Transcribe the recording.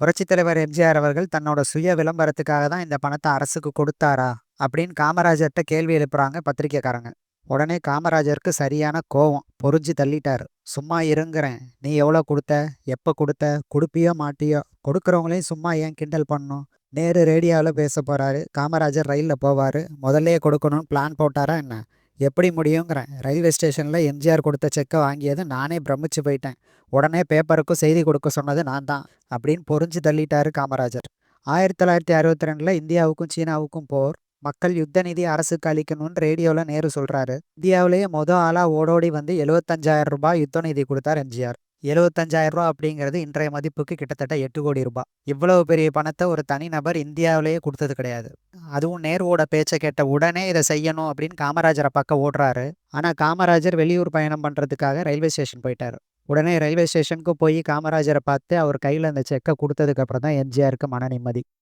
புரட்சித் தலைவர் எம்ஜிஆர் அவர்கள் தன்னோட சுய விளம்பரத்துக்காக தான் இந்த பணத்தை அரசுக்கு கொடுத்தாரா? அப்படின்னு காமராஜர்கிட்ட கேள்வி எழுப்புறாங்க பத்திரிக்கைக்காரங்க. உடனே காமராஜருக்கு சரியான கோவம். பொறிஞ்சு தள்ளிட்டார். சும்மா இருங்கிறேன். நீ எவ்வளோ கொடுத்த? எப்போ கொடுத்த? கொடுப்பியோ மாட்டியோ? கொடுக்குறவங்களையும் சும்மா ஏன் கிண்டல் பண்ணணும் நேரு ரேடியோவில் பேச போகிறாரு காமராஜர் ரயிலில் போவார். முதல்லையே கொடுக்கணும்னு பிளான் போட்டாரா என்ன? எப்படி முடியுங்கிறேன். ரயில்வே ஸ்டேஷனில் எம்ஜிஆர் கொடுத்த செக்கை வாங்கியது நானே பிரமிச்சு போயிட்டேன். உடனே பேப்பருக்கும் செய்தி கொடுக்க சொன்னது நான் தான் அப்படின்னு பொறிஞ்சு தள்ளிட்டாரு காமராஜர். ஆயிரத்தி தொள்ளாயிரத்தி அறுபத்தி ரெண்டில் இந்தியாவுக்கும் சீனாவுக்கும் போர் மக்கள் யுத்த நிதி அரசுக்கு அளிக்கணும்னு ரேடியோவில் நேரு சொல்கிறாரு இந்தியாவிலேயே மொதல் ஆளாக ஓடோடி வந்து எழுபத்தஞ்சாயிரம் ரூபாய் யுத்த நிதி கொடுத்தார் எம்ஜிஆர். எழுபத்தஞ்சாயிரம் ரூபா அப்படிங்கிறது இன்றைய மதிப்புக்கு கிட்டத்தட்ட எட்டு கோடி ரூபாய் இவ்வளவு பெரிய பணத்தை ஒரு தனிநபர் இந்தியாவிலேயே கொடுத்தது கிடையாது. அதுவும் நேருவோட பேச்சை கேட்ட உடனே இதை செய்யணும் அப்படின்னு காமராஜரை பக்கம் ஓடுறாரு. ஆனால் காமராஜர் வெளியூர் பயணம் பண்ணுறதுக்காக ரயில்வே ஸ்டேஷன் போயிட்டார். உடனே ரயில்வே ஸ்டேஷனுக்கு போய் காமராஜரை பார்த்து அவர் கையில் அந்த செக்கை கொடுத்ததுக்கு அப்புறம் தான் எம்ஜிஆருக்கு மன நிம்மதி.